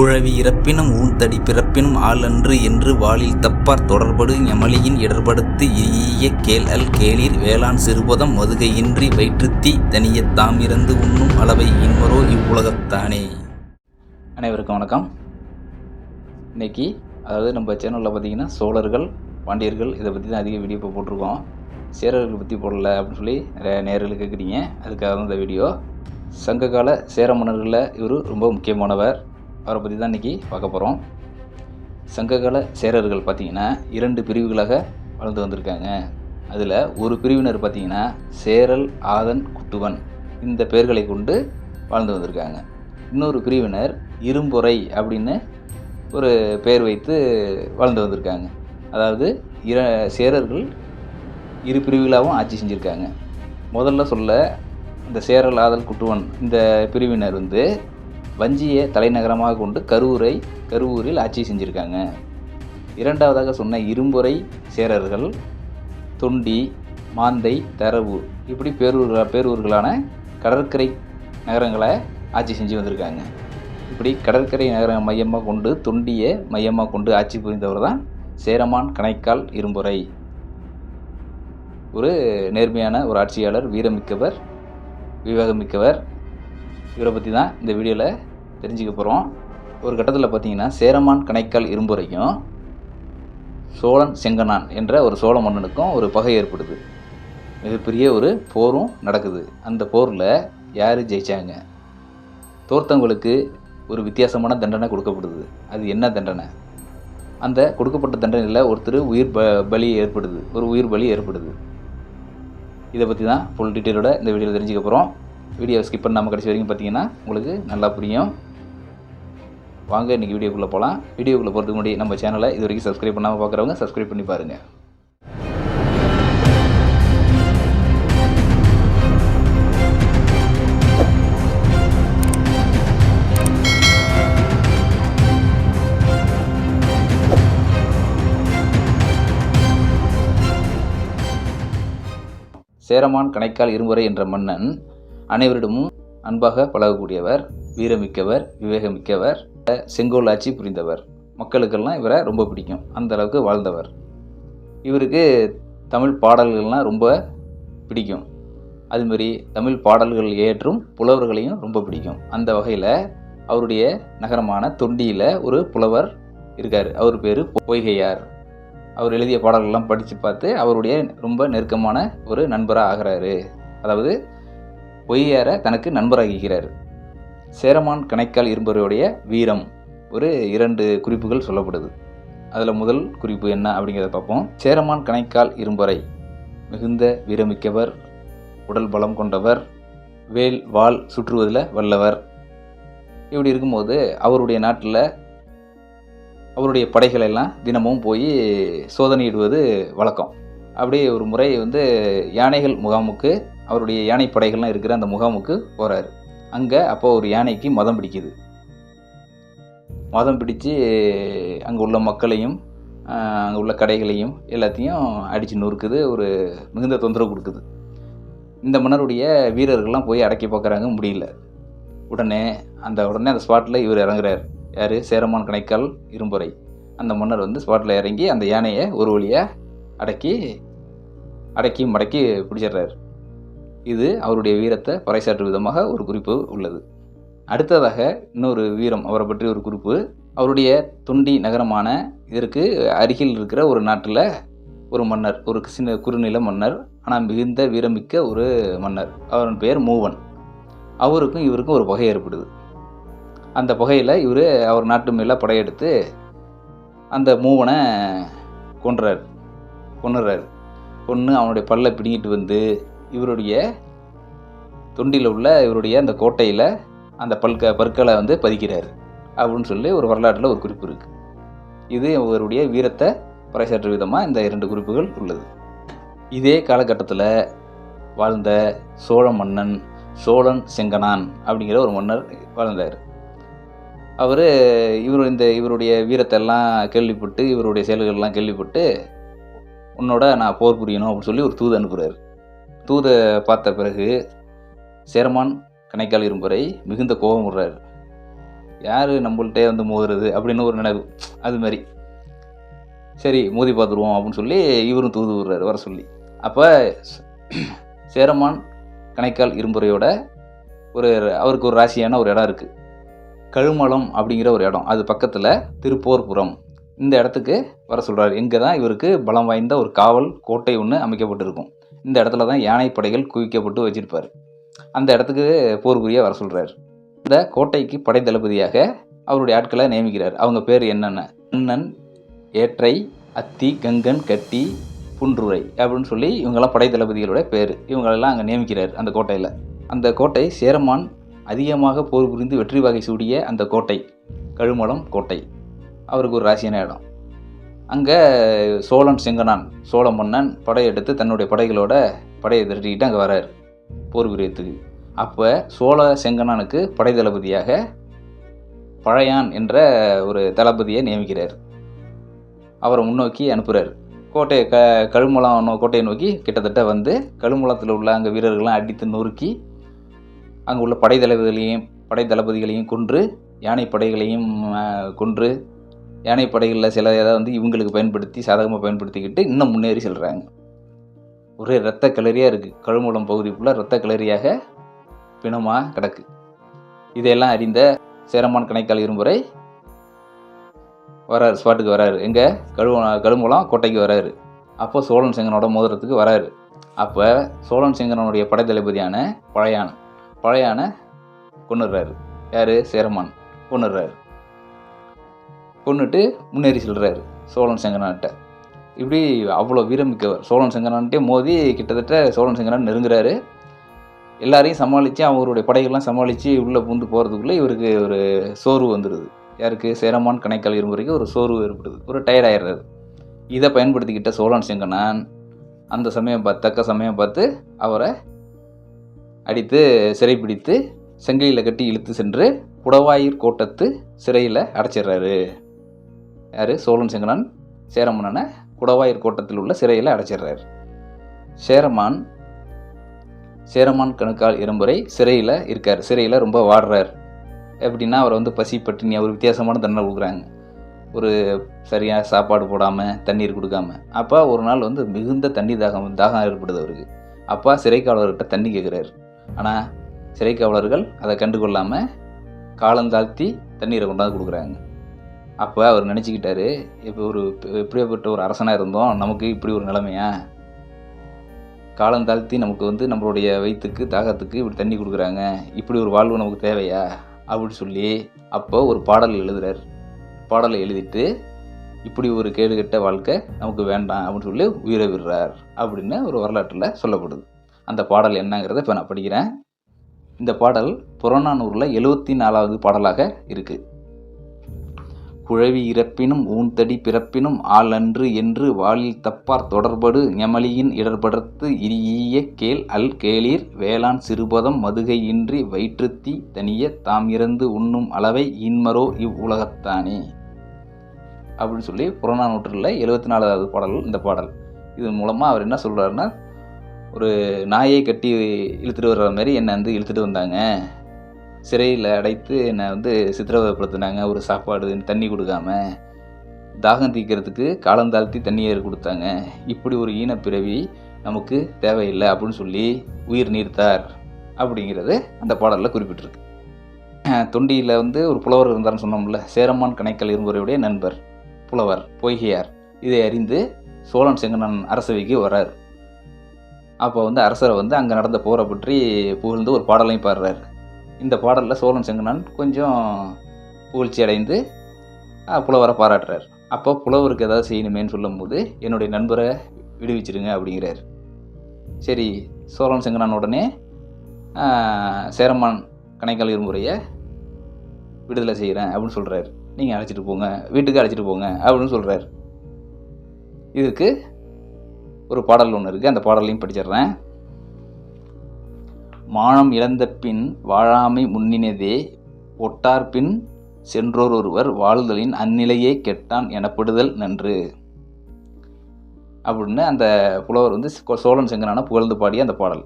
குழவி இறப்பினும் ஊன்தடி பிறப்பினும் ஆளன்று என்று வாளில் தப்பார் தொடர்படு எமலியின் இடர்படுத்து ஈய கேள் அல் கேளீர் வேளாண் சிறுபதம் மதுகையின்றி வயிற்றுத்தீ தனியத் தாமிறந்து உண்ணும் அளவை இன்மரோ இவ்வுலகத்தானே. அனைவருக்கும் வணக்கம். இன்னைக்கு அதாவது நம்ம சேனலில் பார்த்திங்கன்னா சோழர்கள் பாண்டியர்கள் இதை பற்றி தான் அதிக வீடியோ இப்போ போட்டிருக்கோம். சேரர்கள் பற்றி போடல அப்படின்னு சொல்லி நிறைய நேரில் கேட்குறீங்க அதுக்காக தான் இந்த வீடியோ சங்ககால சேர மன்னர்களில் இவர் ரொம்ப முக்கியமானவர். அவரை பற்றி தான் இன்றைக்கி பார்க்க போகிறோம் சங்ககால சேரர்கள் பார்த்திங்கன்னா இரண்டு பிரிவுகளாக வளர்ந்து வந்திருக்காங்க. அதில் ஒரு பிரிவினர் பார்த்திங்கன்னா சேரல் ஆதன் குட்டுவன் இந்த பெயர்களை கொண்டு வாழ்ந்து வந்திருக்காங்க. இன்னொரு பிரிவினர் இரும்பொறை அப்படின்னு ஒரு பெயர் வைத்து வாழ்ந்து வந்திருக்காங்க. அதாவது இர சேரர்கள் இரு பிரிவுகளாகவும் ஆட்சி செஞ்சுருக்காங்க. முதல்ல சொல்ல இந்த சேரல் ஆதல் குட்டுவன் இந்த பிரிவினர் வந்து வஞ்சியை தலைநகரமாக கொண்டு கரூரை கருவூரில் ஆட்சி செஞ்சுருக்காங்க. இரண்டாவதாக சொன்ன இரும்புரை சேரர்கள் தொண்டி மாந்தை தரவு இப்படி பேரூர் பேரூர்களான கடற்கரை நகரங்களை ஆட்சி செஞ்சு வந்திருக்காங்க. இப்படி கடற்கரை நகரம் மையமாக கொண்டு தொண்டியை மையமாக கொண்டு ஆட்சி புரிந்தவர் தான் சேரமான் கணைக்கால் இரும்புரை ஒரு நேர்மையான ஒரு ஆட்சியாளர் வீரமிக்கவர் விவேகமிக்கவர். இவரை பற்றி தான் இந்த வீடியோவில் தெரிஞ்சுக்க போகிறோம் ஒரு கட்டத்தில் பார்த்தீங்கன்னா சேரமான் கணைக்கால் இரும்புரைக்கும் சோழன் செங்கனான் என்ற ஒரு சோழ மன்னனுக்கும் ஒரு பகை ஏற்படுது. மிகப்பெரிய ஒரு போரும் நடக்குது. அந்த போரில் யார் ஜெயித்தாங்க தோர்த்தவங்களுக்கு ஒரு வித்தியாசமான தண்டனை கொடுக்கப்படுது. அது என்ன தண்டனை? அந்த கொடுக்கப்பட்ட தண்டனையில் ஒருத்தர் உயிர் ப பலி ஏற்படுது. ஒரு உயிர் பலி ஏற்படுது. இதை பற்றி தான் ஃபுல் டீட்டெயிலோட இந்த வீடியோவில் தெரிஞ்சுக்க போகிறோம் வீடியோ ஸ்கிப் பண்ணாமல் கடைசி வரைக்கும் பார்த்தீங்கன்னா உங்களுக்கு நல்லா புரியும். வாங்க இன்றைக்கி வீடியோக்குள்ளே போகலாம் வீடியோக்குள்ளே போகிறதுக்கு முன்னாடி நம்ம சேனலை இது வரைக்கும் சப்ஸ்கிரைப் பண்ணாமல் பார்க்குறவங்க சப்ஸ்கிரைப் பண்ணி பாருங்கள் சேரமான் கணைக்கால் இருமுறை என்ற மன்னன் அனைவரிடமும் அன்பாக பழகக்கூடியவர் வீரமிக்கவர் விவேகமிக்கவர். செங்கோல் ஆட்சி புரிந்தவர். மக்களுக்கெல்லாம் இவரை ரொம்ப பிடிக்கும். அந்த அளவுக்கு வாழ்ந்தவர். இவருக்கு தமிழ் பாடல்கள்லாம் ரொம்ப பிடிக்கும். அதுமாரி தமிழ் பாடல்கள் ஏற்றும் புலவர்களையும் ரொம்ப பிடிக்கும். அந்த வகையில் அவருடைய நகரமான தொண்டியில் ஒரு புலவர் இருக்கார். அவர் பேர் பொய்கையார். அவர் எழுதிய பாடல்கள்லாம் படித்து பார்த்து அவருடைய ரொம்ப நெருக்கமான ஒரு நண்பராக ஆகிறாரு. அதாவது பொய்யாரை தனக்கு நண்பராகிக்கிறார் சேரமான் கணைக்கால் இரும்பருடைய வீரம். ஒரு இரண்டு குறிப்புகள் சொல்லப்படுது. அதில் முதல் குறிப்பு என்ன அப்படிங்கிறத பார்ப்போம். சேரமான் கணைக்கால் இரும்பறை மிகுந்த வீரமிக்கவர் உடல் பலம் கொண்டவர் வேல் வாள் சுற்றுவதில் வல்லவர். இப்படி இருக்கும்போது அவருடைய நாட்டில் அவருடைய படைகள் எல்லாம் தினமும் போய் சோதனையிடுவது வழக்கம். அப்படியே ஒரு முறை வந்து யானைகள் முகாமுக்கு அவருடைய யானை படைகள்லாம் இருக்கிற அந்த முகாமுக்கு போகிறாரு அங்கே அப்போ ஒரு யானைக்கு மதம் பிடிக்குது. மதம் பிடிச்சு அங்கே உள்ள மக்களையும் அங்கே உள்ள கடைகளையும் எல்லாத்தையும் அடித்து நொறுக்குது ஒரு மிகுந்த தொந்தரவு கொடுக்குது. இந்த மன்னருடைய வீரர்கள்லாம் போய் அடக்கி பார்க்குறாங்க முடியல. உடனே அந்த உடனே அந்த ஸ்பாட்டில் இவர் இறங்குறாரு. யார்? சேரமான் கணைக்கால் இரும்புரை அந்த மன்னர் வந்து ஸ்பாட்டில் இறங்கி அந்த யானையை ஒரு வழியாக அடக்கி அடக்கி மடக்கி பிடிச்சிடுறாரு. இது அவருடைய வீரத்தை பறைசாற்றும் விதமாக ஒரு குறிப்பு உள்ளது. அடுத்ததாக இன்னொரு வீரம் அவரை பற்றி ஒரு குறிப்பு. அவருடைய தொண்டி நகரமான இதற்கு அருகில் இருக்கிற ஒரு நாட்டில் ஒரு மன்னர் ஒரு சின்ன குறுநில மன்னர் ஆனால் மிகுந்த வீரமிக்க ஒரு மன்னர். அவரின் பெயர் மூவன். அவருக்கும் இவருக்கும் ஒரு பகை ஏற்படுது. அந்த பகையில் இவர் அவர் நாட்டு மேலே படையெடுத்து அந்த மூவனை கொன்றார் கொன்னுறார். கொன்று அவனுடைய பல்லை பிடிங்கிட்டு வந்து இவருடைய தொண்டியில் உள்ள இவருடைய அந்த கோட்டையில் அந்த பல்க பற்களை வந்து பதிக்கிறார் அப்படின்னு சொல்லி ஒரு வரலாற்றில் ஒரு குறிப்பு இருக்குது இது இவருடைய வீரத்தை பறைசாற்று விதமாக இந்த இரண்டு குறிப்புகள் உள்ளது. இதே காலகட்டத்தில் வாழ்ந்த சோழ மன்னன் சோழன் செங்கனான் அப்படிங்கிற ஒரு மன்னர் வாழ்ந்தார். அவர் இவர் இந்த இவருடைய வீரத்தெல்லாம் கேள்விப்பட்டு இவருடைய செயல்கள்லாம் கேள்விப்பட்டு உன்னோட நான் போர் புரியணும் அப்படின்னு சொல்லி ஒரு தூது அனுப்புகிறார் தூதை பார்த்த பிறகு சேரமான் கணைக்கால் இரும்புரை மிகுந்த கோபம் விடுறாரு யார் நம்மள்ட்டே வந்து மோதுறது? அப்படின்னு ஒரு நினைவு. அது மாதிரி சரி மோதி பார்த்துருவோம் அப்படின்னு சொல்லி இவரும் தூது விடுறாரு வர சொல்லி. அப்போ சேரமான் கணைக்கால் இரும்புரையோட ஒரு அவருக்கு ஒரு ராசியான ஒரு இடம் இருக்குது கழுமலம் அப்படிங்கிற ஒரு இடம். அது பக்கத்தில் திருப்போர்புரம். இந்த இடத்துக்கு வர சொல்கிறார் இங்கே தான் இவருக்கு பலம் வாய்ந்த ஒரு காவல் கோட்டை ஒன்று அமைக்கப்பட்டிருக்கும். இந்த இடத்துல தான் யானைப்படைகள் குவிக்கப்பட்டு வச்சிருப்பார். அந்த இடத்துக்கு போர் புரிய வர சொல்கிறார் இந்த கோட்டைக்கு படை தளபதியாக அவருடைய ஆட்களை நியமிக்கிறார். அவங்க பேர் என்னென்ன? அண்ணன் ஏற்றை அத்தி கங்கன் கட்டி புன்றுரை அப்படின்னு சொல்லி இவங்கெல்லாம் படை தளபதிகளோட பேர். இவங்களெல்லாம் அங்கே நியமிக்கிறார் அந்த கோட்டையில். அந்த கோட்டை சேரமான் அதிகமாக போர் புரிந்து வெற்றி வகை சூடிய அந்த கோட்டை கழுமலம் கோட்டை. அவருக்கு ஒரு ராசியான இடம். அங்கே சோழன் செங்கனான் சோழ மன்னன் படையெடுத்து தன்னுடைய படைகளோட படையை திரட்டிக்கிட்டு அங்கே வரார் போர் புரியத்துக்கு அப்போ சோழ செங்கனானுக்கு படை தளபதியாக பழையான் என்ற ஒரு தளபதியை நியமிக்கிறார். அவரை முன்னோக்கி அனுப்புகிறார் கோட்டையை க கழுமலம் நோ- கோட்டையை நோக்கி கிட்டத்தட்ட வந்து கழுமலத்தில் உள்ள அங்கே வீரர்கள்லாம் அடித்து நொறுக்கி அங்கே உள்ள படை தளபதிகளையும் படை தளபதிகளையும் கொன்று யானை படைகளையும் கொன்று யானை படைகளில் சில இதை வந்து இவங்களுக்கு பயன்படுத்தி சாதகமாக பயன்படுத்திக்கிட்டு இன்னும் முன்னேறி செல்கிறாங்க ஒரே ரத்த கிளறியாக இருக்குது கழுமூலம் பகுதி ஃபுல்லாக ரத்த கிளறியாக பிணமாக கிடக்கு. இதையெல்லாம் அறிந்த சேரமான் கணைக்கால் இருமுறை வராரு ஸ்பாட்டுக்கு வராரு. எங்கே? கழு கழுமூலம் கோட்டைக்கு வராரு. அப்போ சோழன் செங்கனோட மோதிரத்துக்கு வராரு. அப்போ சோழன் செங்கனனுடைய படை தளபதியான பழையான் பழையான கொண்டுடுறாரு யார்? சேரமான் கொண்டுடுறாரு கொண்டுட்டு முன்னேறி செல்கிறாரு சோழன் செங்கனான்ட்ட இப்படி அவ்வளோ வீரமிக்கவர். சோழன் செங்கனான்ட்டே மோதி கிட்டத்தட்ட சோழன் செங்கனான் நெருங்குறாரு. எல்லாரையும் சமாளித்து அவருடைய படைகள்லாம் சமாளித்து உள்ளே பூந்து போகிறதுக்குள்ளே இவருக்கு ஒரு சோர்வு வந்துடுது யாருக்கு? சேரமான் கணைக்கால் இருமுறைக்கு ஒரு சோர்வு ஏற்படுது. ஒரு டயர்ட் இதை பயன்படுத்திக்கிட்ட சோழன் செங்கனான் அந்த சமயம் பார்த்து தக்க சமயம் பார்த்து அவரை அடித்து சிறைப்பிடித்து செங்கையில் கட்டி இழுத்து சென்று புடவாயிர் கோட்டத்து சிறையில் அடைச்சிடுறாரு. யார்? சோழன் செங்கனான் சேரமன்னனை குடவாயூர் கோட்டத்தில் உள்ள சிறையில் அடைச்சிடுறாரு. சேரமான் சேரமான் கணுக்கால் இரும்புரை சிறையில் இருக்கார். சிறையில் ரொம்ப வாடுறார். எப்படின்னா அவர் வந்து பசி பட்டினி அவர் வித்தியாசமான தண்டனை கொடுக்குறாங்க. ஒரு சரியாக சாப்பாடு போடாமல் தண்ணீர் கொடுக்காம. அப்போ ஒரு நாள் வந்து மிகுந்த தண்ணி தாகம் தாகம் ஏற்படுது அவருக்கு. அப்பா சிறைக்காவலர்கிட்ட தண்ணி கேட்குறாரு ஆனால் சிறைக்காவலர்கள் அதை கண்டுகொள்ளாமல் காலந்தாழ்த்தி தண்ணீரை கொண்டாந்து கொடுக்குறாங்க. அப்போ அவர் நினச்சிக்கிட்டாரு இப்போ ஒரு எப்படியாப்பட்ட ஒரு அரசனாக இருந்தோம் நமக்கு இப்படி ஒரு நிலைமையா? காலந்தாழ்த்தி நமக்கு வந்து நம்மளுடைய வயிற்றுக்கு தாகத்துக்கு இப்படி தண்ணி கொடுக்குறாங்க. இப்படி ஒரு வாழ்வு நமக்கு தேவையா? அப்படின்னு சொல்லி அப்போ ஒரு பாடல் எழுதுறார். பாடலை எழுதிட்டு இப்படி ஒரு கேடுகட்ட வாழ்க்கை நமக்கு வேண்டாம் அப்படின்னு சொல்லி உயிரை விடுறார் அப்படின்னு ஒரு வரலாற்றில் சொல்லப்படுது. அந்த பாடல் என்னங்கிறத இப்போ நான் படிக்கிறேன். இந்த பாடல் புறநானூரில் எழுபத்தி நாலாவது பாடலாக இருக்குது குழவி இறப்பினும் ஊன்தடி பிறப்பினும் ஆளன்று என்று வாலில் தப்பார் தொடர்படு ஞமலியின் இடர்படர்த்து இரிய கேள் அல் கேளீர் வேளாண் சிறுபதம் மதுகை இன்றி வயிற்றுத்தி தனிய தாம் இறந்து உண்ணும் அளவை இன்மரோ இவ்வுலகத்தானே அப்படின்னு சொல்லி புறநானூற்றில் எழுபத்தி நாலாவது பாடல் இந்த பாடல். இது மூலமாக அவர் என்ன சொல்கிறாருன்னா ஒரு நாயை கட்டி இழுத்துட்டு வர்ற மாதிரி என்னை வந்து இழுத்துட்டு வந்தாங்க. சிறையில் அடைத்து என்னை வந்து சித்திரவதைப்படுத்தினாங்க. ஒரு சாப்பாடு தண்ணி கொடுக்காம. தாகம் தீர்க்கறதுக்கு காலந்தாழ்த்தி தண்ணியை கொடுத்தாங்க. இப்படி ஒரு ஈனப்பிறவி நமக்கு தேவையில்லை அப்படின்னு சொல்லி உயிர் நீர்த்தார் அப்படிங்கிறது அந்த பாடலில் குறிப்பிட்டிருக்கு. தொண்டியில் வந்து ஒரு புலவர் இருந்தார்னு சொன்னோம்ல சேரமான் கணைக்கல் இரும்புரையுடைய நண்பர் புலவர் பொய்கையார். இதை அறிந்து சோழன் செங்கனன் அரசவைக்கு வர்றார். அப்போ வந்து அரசரை வந்து அங்கே நடந்த போரை பற்றி புகழ்ந்து ஒரு பாடலையும் பாடுறார். இந்த பாடலில் சோழன் செங்கனான் கொஞ்சம் புகழ்ச்சி அடைந்து புலவரை பாராட்டுறார். அப்போ புலவருக்கு ஏதாவது செய்யணுமேன்னு சொல்லும்போது என்னுடைய நண்பரை விடுவிச்சிருங்க அப்படிங்கிறார். சரி சோழன் செங்கனான் உடனே சேரமான் கணைக்கால் இருமுறையை விடுதலை செய்கிறேன் அப்படின்னு சொல்கிறார் நீங்கள் அழைச்சிட்டு போங்க வீட்டுக்கு அழைச்சிட்டு போங்க அப்படின்னு சொல்கிறார் இதுக்கு ஒரு பாடல் ஒன்று இருக்குது அந்த பாடலையும் படிச்சிடுறேன். மானம் இழந்த பின் வாழாமை முன்னினதே ஒட்டார் பின் சென்றோர் ஒருவர் வாழ்தலின் அந்நிலையே கெட்டான் எனப்படுதல் நன்று. அப்படின்னு அந்த புலவர் வந்து சோழன் செங்கனான புகழ்ந்து பாடிய அந்த பாடல்.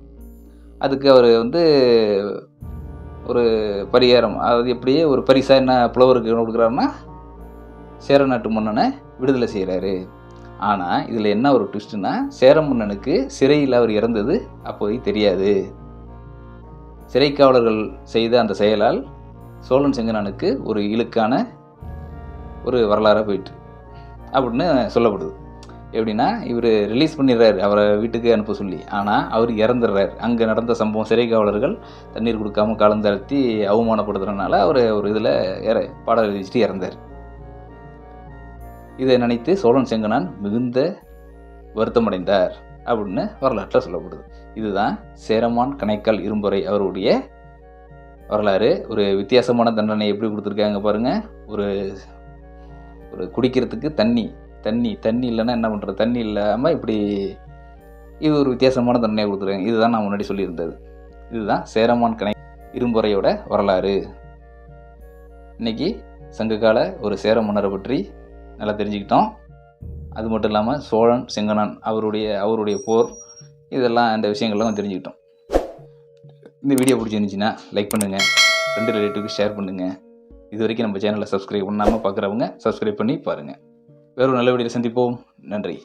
அதுக்கு அவர் வந்து ஒரு பரிகாரம் அதாவது எப்படியே ஒரு பரிசாக என்ன புலவருக்கு என்ன கொடுக்குறாருன்னா சேர நாட்டு மன்னனை விடுதலை செய்கிறாரு ஆனால் இதில் என்ன ஒரு ட்விஸ்ட்னா சேர மன்னனுக்கு சிறையில் அவர் இறந்தது அப்போதைக்கு தெரியாது. சிறைக்காவலர்கள் செய்த அந்த செயலால் சோழன் செங்கனானுக்கு ஒரு இழுக்கான ஒரு வரலாறாக போயிட்டு அப்படின்னு சொல்லப்படுது. எப்படின்னா இவர் ரிலீஸ் பண்ணிடுறாரு அவரை வீட்டுக்கு அனுப்ப சொல்லி. ஆனால் அவர் இறந்துடுறாரு. அங்கே நடந்த சம்பவம் சிறை காவலர்கள் தண்ணீர் கொடுக்காம கலந்தாழ்த்தி அவமானப்படுத்துறதுனால அவர் ஒரு இதில் இற பாடல் எழுதிட்டு இறந்தார். இதை நினைத்து சோழன் செங்கனான் மிகுந்த வருத்தமடைந்தார். அப்படின்னு வரலாற்றில் சொல்லப்படுது. இதுதான் சேரமான் கணைக்கால் இரும்புரை அவருடைய வரலாறு. ஒரு வித்தியாசமான தண்டனை எப்படி கொடுத்துருக்காங்க பாருங்க. ஒரு ஒரு குடிக்கிறதுக்கு தண்ணி தண்ணி தண்ணி இல்லைன்னா என்ன பண்ணுறது தண்ணி இல்லாமல் இப்படி இது ஒரு வித்தியாசமான தண்டனையை கொடுத்துருக்காங்க. இதுதான் நான் முன்னாடி சொல்லியிருந்தது. இதுதான் சேரமான் கணை இரும்புரையோட வரலாறு. இன்னைக்கு சங்ககால ஒரு சேர மன்னரை பற்றி நல்லா தெரிஞ்சுக்கிட்டோம். அது மட்டும் இல்லாமல் சோழன் செங்கனான் அவருடைய அவருடைய போர் இதெல்லாம் அந்த விஷயங்கள்லாம் தெரிஞ்சுக்கிட்டோம். இந்த வீடியோ பிடிச்சிருந்துச்சின்னா லைக் பண்ணுங்கள் ஃப்ரெண்டு ரிலேட்டிவ்க்கு ஷேர் பண்ணுங்கள் இது வரைக்கும் நம்ம சேனலை சப்ஸ்கிரைப் பண்ணாமல் பார்க்குறவங்க சப்ஸ்கிரைப் பண்ணி பாருங்கள் வேறு ஒரு நல்ல வீடியோ சந்திப்போம். நன்றி.